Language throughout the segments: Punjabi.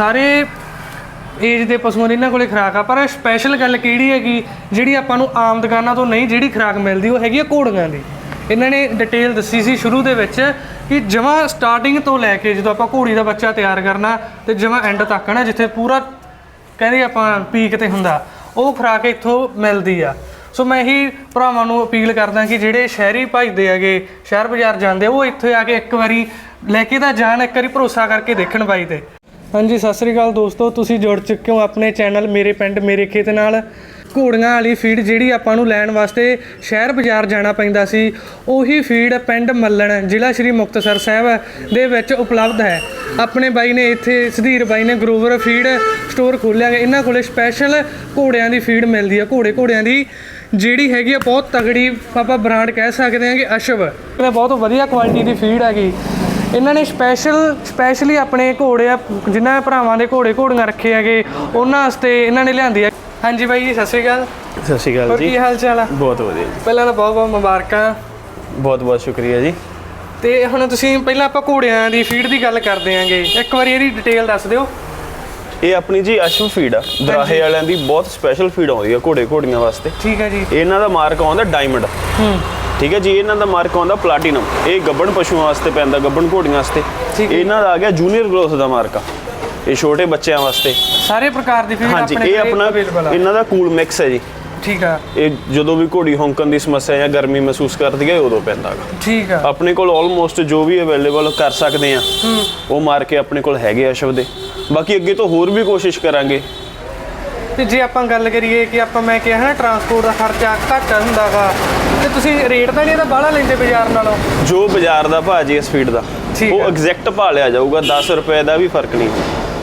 ਸਾਰੇ ਏਜ ਦੇ ਪਸ਼ੂਆਂ ਦੀ ਇਹਨਾਂ ਕੋਲੇ ਖੁਰਾਕ ਆ, ਪਰ ਸਪੈਸ਼ਲ ਗੱਲ ਕਿਹੜੀ ਹੈਗੀ, ਜਿਹੜੀ ਆਪਾਂ ਨੂੰ ਆਮ ਦੁਕਾਨਾਂ ਤੋਂ ਨਹੀਂ ਜਿਹੜੀ ਖੁਰਾਕ ਮਿਲਦੀ, ਉਹ ਹੈਗੀ ਆ ਘੋੜੀਆਂ ਦੀ। ਇਹਨਾਂ ਨੇ ਡਿਟੇਲ ਦੱਸੀ ਸੀ ਸ਼ੁਰੂ ਦੇ ਵਿੱਚ ਕਿ ਜਮਾਂ ਸਟਾਰਟਿੰਗ ਤੋਂ ਲੈ ਕੇ ਜਦੋਂ ਆਪਾਂ ਘੋੜੀ ਦਾ ਬੱਚਾ ਤਿਆਰ ਕਰਨਾ ਤੇ ਜਮਾਂ ਐਂਡ ਤੱਕ ਨਾ ਜਿੱਥੇ ਪੂਰਾ ਕਹਿੰਦੇ ਆਪਾਂ ਪੀਕ ਤੇ ਹੁੰਦਾ, ਉਹ ਖੁਰਾਕ ਇੱਥੋਂ ਮਿਲਦੀ ਆ। ਸੋ ਮੈਂ ਇਹੀ ਭਰਾਵਾਂ ਨੂੰ ਅਪੀਲ ਕਰਦਾ ਕਿ ਜਿਹੜੇ ਸ਼ਹਿਰੀ ਭਜਦੇ ਹੈਗੇ, ਸ਼ਹਿਰ ਬਾਜ਼ਾਰ ਜਾਂਦੇ ਉਹ ਇੱਥੇ ਆ ਕੇ ਇੱਕ ਵਾਰੀ ਲੈ ਕੇ ਤਾਂ ਜਾਣ, ਇੱਕ ਵਾਰੀ ਭਰੋਸਾ ਕਰਕੇ ਦੇਖਣ ਬਾਈ ਤੇ। ਹਾਂਜੀ, ਸਤਿ ਸ੍ਰੀ ਅਕਾਲ ਦੋਸਤੋ, ਤੁਸੀਂ ਜੁੜ ਚੁੱਕੇ ਹੋ ਆਪਣੇ ਚੈਨਲ ਮੇਰੇ ਪਿੰਡ, ਮੇਰੇ ਖੇਤ ਨਾਲ। ਘੋੜੀਆਂ ਵਾਲੀ ਫੀਡ ਜਿਹੜੀ ਆਪਾਂ ਨੂੰ ਲੈਣ ਵਾਸਤੇ ਸ਼ਹਿਰ ਬਾਜ਼ਾਰ ਜਾਣਾ ਪੈਂਦਾ ਸੀ, ਉਹੀ ਫੀਡ ਪਿੰਡ ਮੱਲਣ, ਜ਼ਿਲ੍ਹਾ ਸ਼੍ਰੀ ਮੁਕਤਸਰ ਸਾਹਿਬ ਦੇ ਵਿੱਚ ਉਪਲਬਧ ਹੈ। ਆਪਣੇ ਬਾਈ ਨੇ ਇੱਥੇ, ਸੁਧੀਰ ਬਾਈ ਨੇ ਗਰੋਵਰ ਫੀਡ ਸਟੋਰ ਖੋਲ੍ਹਿਆ ਗਿਆ ਇਹਨਾਂ ਕੋਲੇ ਸਪੈਸ਼ਲ ਘੋੜਿਆਂ ਦੀ ਫੀਡ ਮਿਲਦੀ ਆ ਘੋੜੇ, ਘੋੜਿਆਂ ਦੀ ਜਿਹੜੀ ਹੈਗੀ ਆ, ਬਹੁਤ ਤਗੜੀ ਆਪਾਂ ਬ੍ਰਾਂਡ ਕਹਿ ਸਕਦੇ ਹਾਂ ਕਿ ਅਸ਼ਵ। ਇਹ ਬਹੁਤ ਵਧੀਆ ਕੁਆਲਿਟੀ ਦੀ ਫੀਡ ਹੈਗੀ। ਇਹਨਾਂ ਨੇ ਸਪੈਸ਼ਲ ਸਪੈਸ਼ਲੀ ਆਪਣੇ ਘੋੜੇ ਆ ਜਿਨ੍ਹਾਂ ਭਰਾਵਾਂ ਦੇ ਘੋੜੇ ਘੋੜੀਆਂ ਰੱਖੇ ਹੈਗੇ ਉਹਨਾਂ ਵਾਸਤੇ ਇਹਨਾਂ ਨੇ ਲਿਆਂਦੀ ਆ। ਹਾਂਜੀ ਬਾਈ ਜੀ ਸਤਿ ਸ਼੍ਰੀ ਅਕਾਲ। ਸਤਿ ਸ਼੍ਰੀ ਅਕਾਲ ਜੀ। ਕੀ ਹਾਲ ਚਾਲ ਆ? ਬਹੁਤ ਵਧੀਆ ਜੀ। ਪਹਿਲਾਂ ਤਾਂ ਬਹੁਤ ਬਹੁਤ ਮੁਬਾਰਕਾਂ। ਬਹੁਤ ਬਹੁਤ ਸ਼ੁਕਰੀਆ ਜੀ। ਤੇ ਹੁਣ ਤੁਸੀਂ ਪਹਿਲਾਂ ਆਪਾਂ ਘੋੜਿਆਂ ਦੀ ਫੀਡ ਦੀ ਗੱਲ ਕਰਦੇ ਆਂਗੇ। ਇੱਕ ਵਾਰੀ ਇਹਦੀ ਡਿਟੇਲ ਦੱਸ ਦਿਓ। ਇਹ ਆਪਣੀ ਜੀ ਅਸ਼ਵ ਫੀਡ ਆ। ਦਰਾਹੇ ਵਾਲਿਆਂ ਦੀ ਬਹੁਤ ਸਪੈਸ਼ਲ ਫੀਡ ਆਉਂਦੀ ਆ ਘੋੜੇ ਘੋੜੀਆਂ ਵਾਸਤੇ। ਠੀਕ ਹੈ ਜੀ। ਇਹਨਾਂ ਦਾ ਮਾਰਕ ਆਉਂਦਾ ਡਾਇਮੰਡ ਹੂੰ। ਠੀਕ ਹੈ ਜੀ ਇਹਨਾਂ ਦਾ ਮਾਰਕ ਆਉਂਦਾ ਪਲਾਟੀਨਮ ਇਹ ਗੱਬਣ ਪਸ਼ੂਆਂ ਵਾਸਤੇ ਪੈਂਦਾ ਗੱਬਣ ਘੋੜੀਆਂ ਵਾਸਤੇ। ਹੈ। ਇਹਨਾਂ ਦਾ ਆ ਗਿਆ ਜੂਨੀਅਰ ਗਰੋਥ ਦਾ ਮਾਰਕ ਆ। ਇਹ ਛੋਟੇ ਬੱਚਿਆਂ ਵਾਸਤੇ। ਸਾਰੇ ਪ੍ਰਕਾਰ ਦੀ ਫੀਡ ਆਪਣੇ ਇਹ ਕੋਲੇ ਆਪਣਾ ਇਹਨਾਂ ਦਾ ਕੂਲ ਮਿਕਸ ਹੈ ਜੀ। ਠੀਕ ਆ। ਇਹ ਜਦੋਂ ਵੀ ਘੋੜੀ ਹੌਂਕਣ ਦੀ ਸਮੱਸਿਆ ਜਾਂ ਗਰਮੀ ਮਹਿਸੂਸ ਕਰਦੀ ਹੈ ਉਦੋਂ ਪੈਂਦਾ ਗਾ। ਠੀਕ ਆ। ਆਪਣੇ ਕੋਲ ਆਲਮੋਸਟ ਜੋ ਵੀ ਅਵੇਲੇਬਲ ਕਰ ਸਕਦੇ ਆ ਉਹ ਮਾਰ ਕੇ ਆਪਣੇ ਕੋਲ ਹੈਗੇ ਆ ਅਸ਼ਵ ਦੇ ਬਾਕੀ ਅੱਗੇ ਤੋਂ ਹੋਰ ਵੀ ਕੋਸ਼ਿਸ਼ ਕਰਾਂਗੇ। ਤੇ ਜੇ ਆਪਾਂ ਗੱਲ ਕਰੀਏ ਕਿ ਆਪਾਂ ਮੈਂ ਕਿਹਾ ਨਾ ਟਰਾਂਸਪੋਰਟ ਦਾ ਖਰਚਾ ਘੱਟ ਹੁੰਦਾਗਾ ਤੇ ਤੁਸੀਂ ਰੇਟ ਤਾਂ ਨਹੀਂ ਇਹਦਾ ਬਾਹਲਾ ਲੈਂਦੇ ਬਾਜ਼ਾਰ ਨਾਲੋਂ? ਜੋ ਬਾਜ਼ਾਰ ਦਾ ਭਾਅ ਜੀ ਇਸ ਫੀਡ ਦਾ ਠੀਕ ਉਹ ਹੈ। ਐਗਜ਼ੈਕਟ ਭਾਅ ਲਿਆ ਜਾਊਗਾ 10 ਰੁਪਏ ਦਾ ਵੀ ਫ਼ਰਕ ਨਹੀਂ।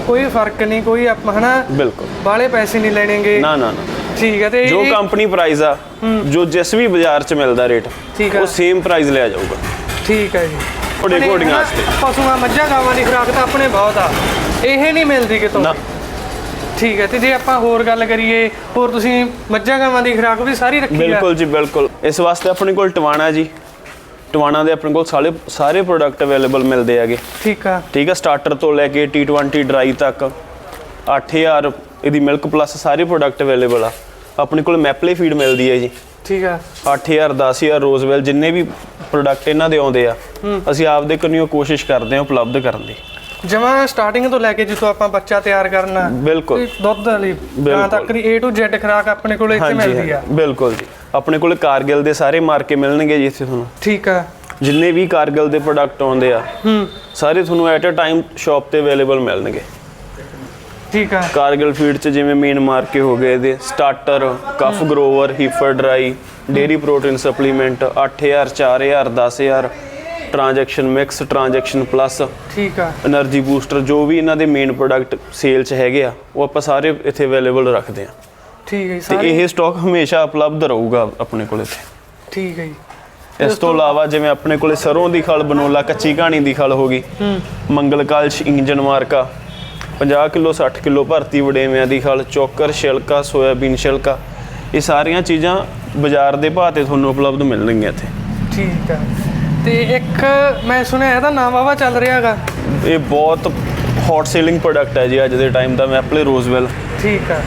ਕੋਈ ਫ਼ਰਕ ਨਹੀਂ ਕੋਈ ਆਪਾਂ ਹਨਾ? ਬਿਲਕੁਲ। ਬਾਹਲੇ ਪੈਸੇ ਨਹੀਂ ਲੈਣਗੇ। ਨਾ ਨਾ ਨਾ। ਠੀਕ ਹੈ ਤੇ ਜੋ ਇਹ- ਕੰਪਨੀ ਪ੍ਰਾਈਸ ਆ ਜੋ ਜਿਸ ਵੀ ਬਾਜ਼ਾਰ 'ਚ ਮਿਲਦਾ ਰੇਟ ਠੀਕ। ਉਹ ਸੇਮ ਪ੍ਰਾਈਸ ਲਿਆ ਜਾਊਗਾ। ਠੀਕ ਹੈ ਜੀ। ਘੋੜੇ ਘੋੜੀਆਂ ਵਾਸਤੇ। ਪਸ਼ੂਆਂ ਮੱਝਾਂ ਗਾਵਾਂ ਦੀ ਖੁਰਾਕ ਤਾਂ ਆਪਣੇ ਬਹੁਤ ਆ। ਇਹ ਨਹੀਂ ਮਿਲਦੀ ਕਿਤੋਂ। ਨਾ। ਠੀਕ ਹੈ ਤੇ ਜੇ ਆਪਾਂ ਹੋਰ ਗੱਲ ਕਰੀਏ ਹੋਰ ਤੁਸੀਂ ਮੱਝਾਂ ਗਾਵਾਂ ਦੀ ਖੁਰਾਕ ਵੀ ਸਾਰੀ ਰੱਖੀ ਆ? ਬਿਲਕੁਲ ਜੀ ਬਿਲਕੁਲ। ਇਸ ਵਾਸਤੇ ਆਪਣੇ ਕੋਲ ਟਵਾਣਾ ਜੀ। ਟਵਾਣਾ ਦੇ ਆਪਣੇ ਕੋਲ ਸਾਰੇ ਸਾਰੇ ਪ੍ਰੋਡਕਟ ਅਵੇਲੇਬਲ ਮਿਲਦੇ ਹੈਗੇ। ਠੀਕ ਆ। ਠੀਕ ਹੈ ਸਟਾਰਟਰ ਤੋਂ ਲੈ ਕੇ T20 ਡਰਾਈ ਤੱਕ। 8000 ਇਹਦੀ ਮਿਲਕ ਪਲੱਸ ਸਾਰੇ ਪ੍ਰੋਡਕਟ ਅਵੇਲੇਬਲ ਆ। ਆਪਣੇ ਕੋਲ ਮੈਪਲੇ ਫੀਡ ਮਿਲਦੀ ਹੈ ਜੀ। ਠੀਕ ਆ। 8000 10000 ਰੋਜ਼ਵੈਲ ਜਿੰਨੇ ਵੀ ਪ੍ਰੋਡਕਟ ਇਹਨਾਂ ਦੇ ਆਉਂਦੇ ਆ ਅਸੀਂ ਆਪਦੇ ਕੰਨਿਓ ਕੋਸ਼ਿਸ਼ ਕਰਦੇ ਹਾਂ ਉਪਲਬਧ ਕਰਨ ਦੀ। ਜਮਾ ਸਟਾਰਟਿੰਗ ਤੋਂ ਲੈ ਕੇ ਜਿੱਥੋਂ ਆਪਾਂ ਬੱਚਾ ਤਿਆਰ ਕਰਨਾ ਬਿਲਕੁਲ। ਤੇ ਦੁੱਧ ਵਾਲੀ ਗਾਂ ਤੱਕ ਦੀ A to Z ਖੁਰਾਕ ਆਪਣੇ ਕੋਲ ਇੱਥੇ ਮਿਲਦੀ ਆ। ਬਿਲਕੁਲ ਜੀ। ਆਪਣੇ ਕੋਲ ਕਾਰਗਿਲ ਦੇ ਸਾਰੇ ਮਾਰਕੇ ਮਿਲਣਗੇ ਜੀ ਇੱਥੇ ਤੁਹਾਨੂੰ। ਠੀਕ ਆ। ਜਿੰਨੇ ਵੀ ਕਾਰਗਿਲ ਦੇ ਪ੍ਰੋਡਕਟ ਆਉਂਦੇ ਆ ਹੂੰ। ਸਾਰੇ ਤੁਹਾਨੂੰ ਐਟ ਅ ਟਾਈਮ ਸ਼ਾਪ ਤੇ ਅਵੇਲੇਬਲ ਮਿਲਣਗੇ। ਠੀਕ ਆ। ਕਾਰਗਿਲ ਫੀਡ ਚ ਜਿਵੇਂ ਮੇਨ ਮਾਰਕੇ ਹੋ ਗਏ ਇਹਦੇ starter calf grower heifer dry dairy protein supplement 8000 4000 10000 transaction mix transaction plus ਠੀਕ ਆ। એનર્ਜੀ ਬੂਸਟਰ ਜੋ ਵੀ ਇਹਨਾਂ ਦੇ ਮੇਨ ਪ੍ਰੋਡਕਟ ਸੇਲ 'ਚ ਹੈਗੇ ਆ ਉਹ ਆਪਾਂ ਸਾਰੇ ਇੱਥੇ ਅਵੇਲੇਬਲ ਰੱਖਦੇ ਆ। ਠੀਕ ਹੈ ਸਾਰੇ ਤੇ ਇਹ ਸਟਾਕ ਹਮੇਸ਼ਾ ਉਪਲਬਧ ਰਹੂਗਾ ਆਪਣੇ ਕੋਲ ਇੱਥੇ। ਠੀਕ ਹੈ ਇਸ ਤੋਂ ਇਲਾਵਾ ਜਿਵੇਂ ਆਪਣੇ ਕੋਲੇ ਸਰੋਂ ਦੀ ਖਲ ਬਨੋਲਾ ਕੱਚੀ ਕਹਾਣੀ ਦੀ ਖਲ ਹੋ ਗਈ ਮੰਗਲ ਕਾਲਸ਼ ਇੰਜਨ ਮਾਰਕਾ 50 ਕਿਲੋ 60 ਕਿਲੋ ਭਰਤੀ ਵੜੇਵਿਆਂ ਦੀ ਖਲ ਚੋਕਰ ਛਿਲਕਾ ਸੋਇਆਬੀਨ ਛਿਲਕਾ ਇਹ ਸਾਰੀਆਂ ਚੀਜ਼ਾਂ ਬਾਜ਼ਾਰ ਦੇ ਭਾਅ ਤੇ ਤੁਹਾਨੂੰ ਉਪਲਬਧ ਮਿਲਣਗੀਆਂ ਇੱਥੇ। ਠੀਕ ਹੈ ਤੇ ਇੱਕ ਮੈਂ ਸੁਣਿਆ ਇਹਦਾ ਨਾਮ ਵਾਵਾ ਚੱਲ ਰਿਹਾ ਹੈਗਾ। ਇਹ ਬਹੁਤ ਹੌਟ ਸੇਲਿੰਗ ਪ੍ਰੋਡਕਟ ਹੈ ਜੀ ਅੱਜ ਦੇ ਟਾਈਮ ਦਾ ਮੈਪਲੇ ਰੋਜ਼ਵੈਲ ਠੀਕ ਆ।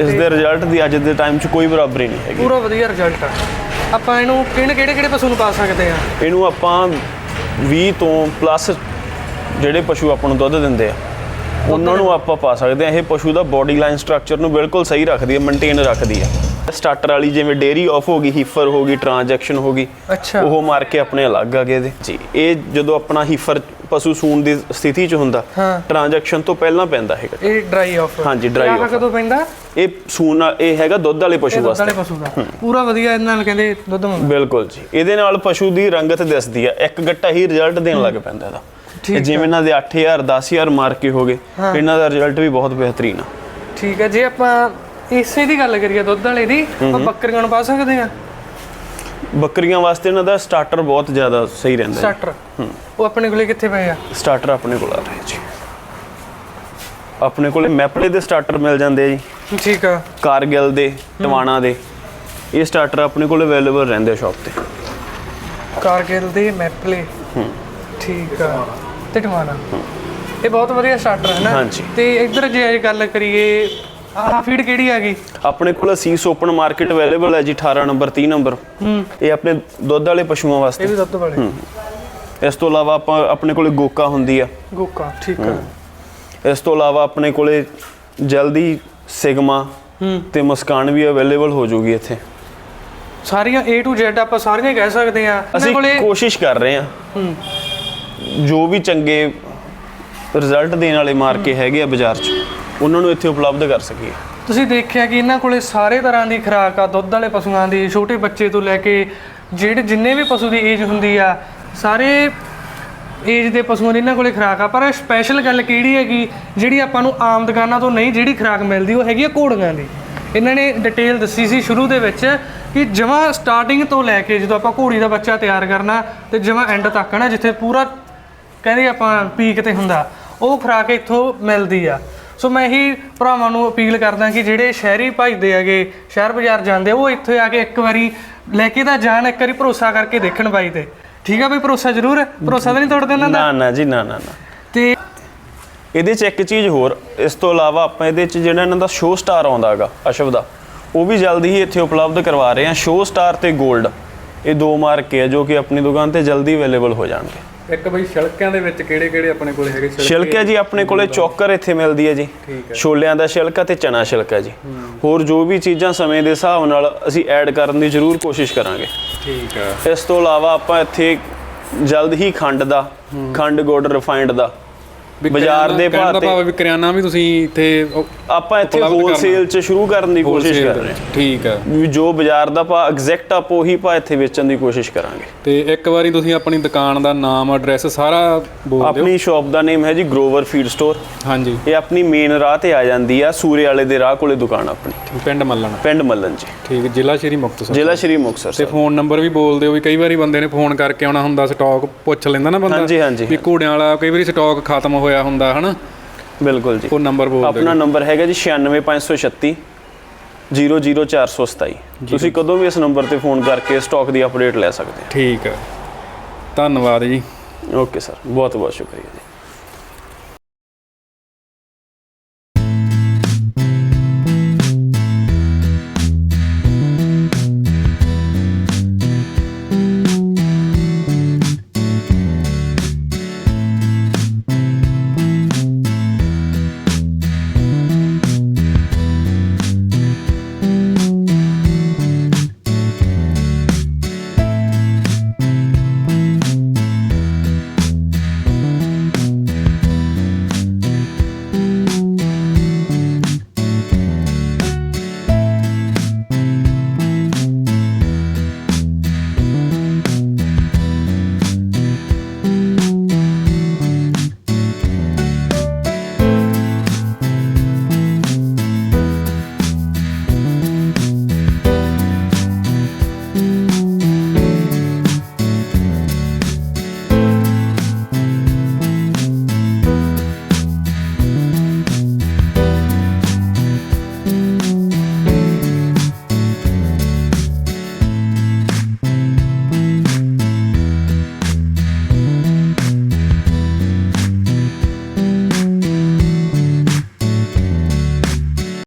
ਇਸ ਦੇ ਰਿਜ਼ਲਟ ਦੀ ਅੱਜ ਦੇ ਟਾਈਮ 'ਚ ਕੋਈ ਬਰਾਬਰੀ ਨਹੀਂ ਹੈਗੀ। ਪੂਰਾ ਵਧੀਆ ਰਿਜ਼ਲਟ ਆ। ਆਪਾਂ ਇਹਨੂੰ ਕਿਹੜੇ ਕਿਹੜੇ ਕਿਹੜੇ ਪਸ਼ੂ ਨੂੰ ਪਾ ਸਕਦੇ ਆ? ਇਹਨੂੰ ਆਪਾਂ 20 ਤੋਂ ਪਲੱਸ ਜਿਹੜੇ ਪਸ਼ੂ ਆਪਾਂ ਨੂੰ ਦੁੱਧ ਦਿੰਦੇ ਆ ਉਹਨਾਂ ਨੂੰ ਆਪਾਂ ਪਾ ਸਕਦੇ ਆ। ਇਹ ਪਸ਼ੂ ਦਾ ਬਾਡੀ ਲਾਈਨ ਸਟਰਕਚਰ ਨੂੰ ਬਿਲਕੁਲ ਸਹੀ ਰੱਖਦੀ ਹੈ ਮੇਨਟੇਨ ਰੱਖਦੀ ਹੈ। ਸਟਾਰਟਰ ਵਾਲੀ ਜਿਵੇਂ ਡੇਰੀ ਆਫ ਹੋ ਗਈ ਹੀਫਰ ਹੋ ਗਈ ਟ੍ਰਾਂਜੈਕਸ਼ਨ ਹੋ ਗਈ ਅੱਛਾ। ਉਹ ਮਾਰ ਕੇ ਆਪਣੇ ਅਲੱਗ ਆ ਗਏ ਇਹਦੇ। ਜੀ। ਇਹ ਜਦੋਂ ਆਪਣਾ ਹੀਫਰ ਪਸ਼ੂ ਸੂਣ ਦੀ ਸਥਿਤੀ 'ਚ ਹੁੰਦਾ। ਟ੍ਰਾਂਜੈਕਸ਼ਨ ਤੋਂ ਪਹਿਲਾਂ ਪੈਂਦਾ ਹੈਗਾ। ਇਹ ਡਰਾਈ ਆਫ ਹਾਂਜੀ, dry off। ਕਦੋਂ ਪੈਂਦਾ? ਇਹ ਸੂਣ ਇਹ ਹੈਗਾ ਦੁੱਧ ਵਾਲੇ ਪਸ਼ੂ ਦੁੱਧ ਵਾਸਤੇ। ਵਾਲੇ ਪਸ਼ੂ ਦਾ। ਪੂਰਾ ਵਧੀਆ ਇਹਦੇ ਨਾਲ ਕਹਿੰਦੇ ਦੁੱਧ ਮੰਗਾ ਬਿਲਕੁਲ ਜੀ। ਇਹਦੇ ਨਾਲ ਪਸ਼ੂ ਦੀ ਰੰਗਤ ਦਿਸਦੀ ਆ। ਇੱਕ ਗੱਟਾ ਹੀ ਰਿਜ਼ਲਟ ਦੇਣ ਲੱਗ ਪੈਂਦਾ ਇਹਦਾ। ਜਿਵੇਂ ਇਹਨਾਂ ਦੇ 8000 10000 ਮਾਰ ਕੇ ਹੋ ਗਏ ਇਹਨਾਂ ਦਾ ਰਿਜ਼ਲਟ ਵੀ ਬਹੁਤ ਬਿਹਤਰੀਨ ਆ। ਠੀਕ ਹੈ। ਜੇ ਆਪਾਂ ਇਸੇ ਦੀ ਗੱਲ ਕਰੀਏ ਦੁੱਧ ਵਾਲੇ ਦੀ ਆਪਾਂ ਬੱਕਰੀਆਂ ਨੂੰ ਪਾ ਸਕਦੇ ਆ ਬੱਕਰੀਆਂ ਵਾਸਤੇ ਇਹਨਾਂ ਦਾ ਸਟਾਰਟਰ ਬਹੁਤ ਜ਼ਿਆਦਾ ਸਹੀ ਰਹਿੰਦਾ ਹੈ। ਸਟਾਰਟਰ ਉਹ ਆਪਣੇ ਕੋਲੇ ਕਿੱਥੇ ਪਏ ਆ? ਸਟਾਰਟਰ ਆਪਣੇ ਕੋਲ ਆ ਰਹੇ ਜੀ। ਆਪਣੇ ਕੋਲੇ ਮੈਪਲੇ ਦੇ ਸਟਾਰਟਰ ਮਿਲ ਜਾਂਦੇ ਆ ਜੀ। ਠੀਕ ਆ। ਕਾਰਗਿਲ ਦੇ ਟਵਾਣਾ ਦੇ ਇਹ ਸਟਾਰਟਰ ਆਪਣੇ ਕੋਲ ਅਵੇਲੇਬਲ ਰਹਿੰਦੇ ਆ ਸ਼ਾਪ ਤੇ। ਕਾਰਗਿਲ ਦੇ ਮੈਪਲੇ? ਠੀਕ ਆ। ਤੇ ਟਵਾਣਾ? ਇਹ ਬਹੁਤ ਵਧੀਆ ਸਟਾਰਟਰ ਹੈ ਨਾ? ਹਾਂਜੀ। ਤੇ ਇੱਧਰ ਜੇ ਅੱਜ ਗੱਲ ਕਰੀਏ ਆਹ ਫੀਡ ਕਿਹੜੀ ਆ ਗਈ? ਆਪਣੇ ਕੋਲ ਅਸੀਸ ਓਪਨ ਮਾਰਕੀਟ ਅਵੇਲੇਬਲ ਹੈ ਜੀ 18 ਨੰਬਰ 30 ਨੰਬਰ। ਹੂੰ। ਇਹ ਆਪਣੇ ਦੁੱਧ ਵਾਲੇ ਪਸ਼ੂਆਂ ਇਹ ਵਾਸਤੇ ਵੀ ਦੁੱਧ ਵਾਲੇ। ਇਸ ਤੋਂ ਇਲਾਵਾ ਆਪਾਂ ਆਪਣੇ ਕੋਲੇ ਗੋਕਾ ਹੁੰਦੀ ਆ। ਗੋਕਾ ਠੀਕ ਆ। ਇਸ ਤੋਂ ਇਲਾਵਾ ਆਪਣੇ ਕੋਲੇ ਜਲਦੀ ਸਿਗਮਾ ਹੂੰ। ਤੇ ਮੁਸਕਾਨ ਵੀ ਅਵੇਲੇਬਲ ਹੋ ਜੂਗੀ ਇੱਥੇ। ਸਾਰੀਆਂ A to Z ਆਪਾਂ ਸਾਰੀਆਂ ਹੀ ਕਹਿ ਸਕਦੇ ਆ ਅਸੀਂ ਕੋਲੇ ਕੋਸ਼ਿਸ਼ ਕਰ ਰਹੇ ਹਾਂ। ਹੂੰ। ਜੋ ਵੀ ਚੰਗੇ ਰਿਜ਼ਲਟ ਦੇਣ ਵਾਲੇ ਮਾਰਕੇ ਹੈਗੇ ਆ ਬਾਜ਼ਾਰ 'ਚ। ਉਹਨਾਂ ਨੂੰ ਇੱਥੇ ਉਪਲਬਧ ਕਰ ਸਕੀਏ। ਤੁਸੀਂ ਦੇਖਿਆ ਕਿ ਇਹਨਾਂ ਕੋਲੇ ਸਾਰੇ ਤਰ੍ਹਾਂ ਦੀ ਖੁਰਾਕ ਆ, ਦੁੱਧ ਵਾਲੇ ਪਸ਼ੂਆਂ ਦੀ, ਛੋਟੇ ਬੱਚੇ ਤੋਂ ਲੈ ਕੇ ਜਿਹੜੇ ਜਿੰਨੇ ਵੀ ਪਸ਼ੂ ਦੀ ਏਜ ਹੁੰਦੀ ਆ, ਸਾਰੇ ਏਜ ਦੇ ਪਸ਼ੂਆਂ ਦੀ ਇਹਨਾਂ ਕੋਲੇ ਖੁਰਾਕ ਆ। ਪਰ ਸਪੈਸ਼ਲ ਗੱਲ ਕਿਹੜੀ ਹੈਗੀ? ਜਿਹੜੀ ਆਪਾਂ ਨੂੰ ਆਮ ਦੁਕਾਨਾਂ ਤੋਂ ਨਹੀਂ ਜਿਹੜੀ ਖੁਰਾਕ ਮਿਲਦੀ, ਉਹ ਹੈਗੀ ਆ ਘੋੜੀਆਂ ਦੀ। ਇਹਨਾਂ ਨੇ ਡਿਟੇਲ ਦੱਸੀ ਸੀ ਸ਼ੁਰੂ ਦੇ ਵਿੱਚ ਕਿ ਜਮਾਂ ਸਟਾਰਟਿੰਗ ਤੋਂ ਲੈ ਕੇ ਜਦੋਂ ਆਪਾਂ ਘੋੜੀ ਦਾ ਬੱਚਾ ਤਿਆਰ ਕਰਨਾ ਤੇ ਜਮਾਂ ਐਂਡ ਤੱਕ ਨਾ ਜਿੱਥੇ ਪੂਰਾ ਕਹਿੰਦੇ ਆਪਾਂ ਪੀਕ ਤੇ ਹੁੰਦਾ, ਉਹ ਖੁਰਾਕ ਇੱਥੋਂ ਮਿਲਦੀ ਆ। ਸੋ ਮੈਂ ਇਹੀ ਭਰਾਵਾਂ ਨੂੰ ਅਪੀਲ ਕਰਦਾ ਕਿ ਜਿਹੜੇ ਸ਼ਹਿਰੀ ਭਜਦੇ ਹੈਗੇ ਸ਼ਹਿਰ ਬਾਜ਼ਾਰ ਜਾਂਦੇ ਉਹ ਇੱਥੇ ਆ ਕੇ ਇੱਕ ਵਾਰੀ ਲੈ ਕੇ ਤਾਂ ਜਾਣ ਇੱਕ ਵਾਰੀ ਭਰੋਸਾ ਕਰਕੇ ਦੇਖਣ ਬਾਈ ਤੇ। ਠੀਕ ਆ ਬਈ ਭਰੋਸਾ ਜ਼ਰੂਰ? ਹੈ ਭਰੋਸਾ ਤਾਂ ਨਹੀਂ ਤੋੜਦੇ ਦਾ? ਨਾ ਨਾ ਜੀ ਨਾ ਨਾ ਨਾ। ਤੇ ਇਹਦੇ 'ਚ ਇੱਕ ਚੀਜ਼ ਹੋਰ ਇਸ ਤੋਂ ਇਲਾਵਾ ਆਪਾਂ ਇਹਦੇ 'ਚ ਜਿਹੜਾ ਇਹਨਾਂ ਦਾ ਸ਼ੋ ਸਟਾਰ ਆਉਂਦਾ ਹੈਗਾ ਅਸ਼ਵ ਦਾ ਉਹ ਵੀ ਜਲਦੀ ਹੀ ਇੱਥੇ ਉਪਲਬਧ ਕਰਵਾ ਰਹੇ ਹਾਂ ਸ਼ੋ ਸਟਾਰ ਤੇ 골ਡ ਇਹ ਦੋ ਮਾਰਕੇ ਆ ਜੋ ਕਿ ਆਪਣੀ ਦੁਕਾਨ ਤੇ ਜਲਦੀ ਅਵੇਲੇਬਲ ਹੋ ਜਾਣਗੇ। ਇੱਕ ਬਈ ਛਿਲਕਿਆਂ ਦੇ ਵਿੱਚ ਕਿਹੜੇ ਕਿਹੜੇ ਆਪਣੇ ਕੋਲ ਹੈਗੇ ਛਿਲਕੇ? ਛਿਲਕਾ ਜੀ ਆਪਣੇ ਕੋਲੇ ਚੌਕਰ ਇੱਥੇ ਮਿਲਦੀ ਹੈ ਜੀ। ਛੋਲਿਆਂ ਦਾ ਛਿਲਕਾ ਤੇ ਚਨਾ ਛਿਲਕਾ ਜੀ। ਹੋਰ ਜੋ ਵੀ ਚੀਜ਼ਾਂ ਸਮੇਂ ਦੇ ਹਿਸਾਬ ਨਾਲ ਅਸੀਂ ਐਡ ਕਰਨ ਦੀ ਜ਼ਰੂਰ ਕੋਸ਼ਿਸ਼ ਕਰਾਂਗੇ। ਠੀਕ ਆ ਇਸ ਤੋਂ ਇਲਾਵਾ ਆਪਾਂ ਇੱਥੇ ਜਲਦ ਹੀ ਖੰਡ ਦਾ ਖੰਡ ਗੁੜ ਰਿਫਾਈਨਡ ਦਾ ਬਾਜ਼ਾਰ ਦੇ ਭਾਅ ਤੇ ਭਾਵ ਵੀ ਕਰਿਆਨਾ ਵੀ ਤੁਸੀਂ ਇੱਥੇ ਆਪਾਂ ਇੱਥੇ। ਹੋਲਸੇਲ 'ਚ ਸ਼ੁਰੂ ਕਰਨ ਦੀ ਕੋਸ਼ਿਸ਼ ਕਰ ਰਹੇ। ਹਾਂ। ਠੀਕ ਆ ਵੀ ਜੋ ਬਾਜ਼ਾਰ ਦਾ ਭਾਅ ਐਗਜ਼ੈਕਟ ਆਪ ਉਹੀ ਭਾਅ ਇੱਥੇ ਵੇਚਣ ਦੀ ਕੋਸ਼ਿਸ਼ ਕਰਾਂਗੇ। ਤੇ ਇੱਕ ਵਾਰੀ ਤੁਸੀਂ ਆਪਣੀ ਦੁਕਾਨ ਦਾ ਨਾਮ ਐਡਰੈਸ ਸਾਰਾ ਬੋਲ ਦਿਓ। ਆਪਣੀ ਸ਼ਾਪ ਦਾ ਨੇਮ ਹੈ ਜੀ ਗਰੋਵਰ ਫੀਡ ਸਟੋਰ ਹਾਂਜੀ। ਇਹ ਆਪਣੀ ਮੇਨ ਰਾਹ ਤੇ ਆ ਜਾਂਦੀ ਆ ਸੂਰੇ ਵਾਲੇ ਦੇ ਰਾਹ ਕੋਲੇ ਦੁਕਾਨ ਆਪਣੀ। ਪਿੰਡ ਮੱਲਣ। ਪਿੰਡ ਮੱਲਨ ਜੀ। ਠੀਕ ਜ਼ਿਲ੍ਹਾ ਸ਼੍ਰੀ ਮੁਕਤਸਰ ਜ਼ਿਲ੍ਹਾ ਸ਼੍ਰੀ ਮੁਕਤਸਰ ਤੇ ਫੋਨ ਨੰਬਰ ਵੀ ਬੋਲ ਦਿਓ ਵੀ ਕਈ ਵਾਰੀ ਬੰਦੇ ਨੇ ਫੋਨ ਕਰਕੇ ਆਉਣਾ ਹੁੰਦਾ ਸਟਾਕ ਪੁੱਛ ਲੈਂਦਾ ਨਾ ਬੰਦਾ। ਹਾਂਜੀ, ਹਾਂਜੀ, ਵੀ ਘੋੜਿਆਂ ਵਾਲਾ ਕਈ ਵਾਰੀ ਸਟਾਕ ਖਤਮ ਹੋਇਆ ਹੁੰਦਾ ਹਨਾ? ਬਿਲਕੁਲ ਜੀ। ਉਹ ਨੰਬਰ ਬੋਲ ਦਿਓ। ਆਪਣਾ ਨੰਬਰ ਹੈਗਾ ਜੀ 96536 00427 ਤੁਸੀਂ ਕਦੋਂ ਵੀ ਇਸ ਨੰਬਰ ਤੇ ਫੋਨ ਕਰਕੇ ਸਟਾਕ ਦੀ ਅਪਡੇਟ ਲੈ ਸਕਦੇ ਠੀਕ ਆ ਧੰਨਵਾਦ ਜੀ। ਹੋ ਓਕੇ ਸਰ ਬਹੁਤ ਬਹੁਤ ਸ਼ੁਕਰੀਆ ਜੀ।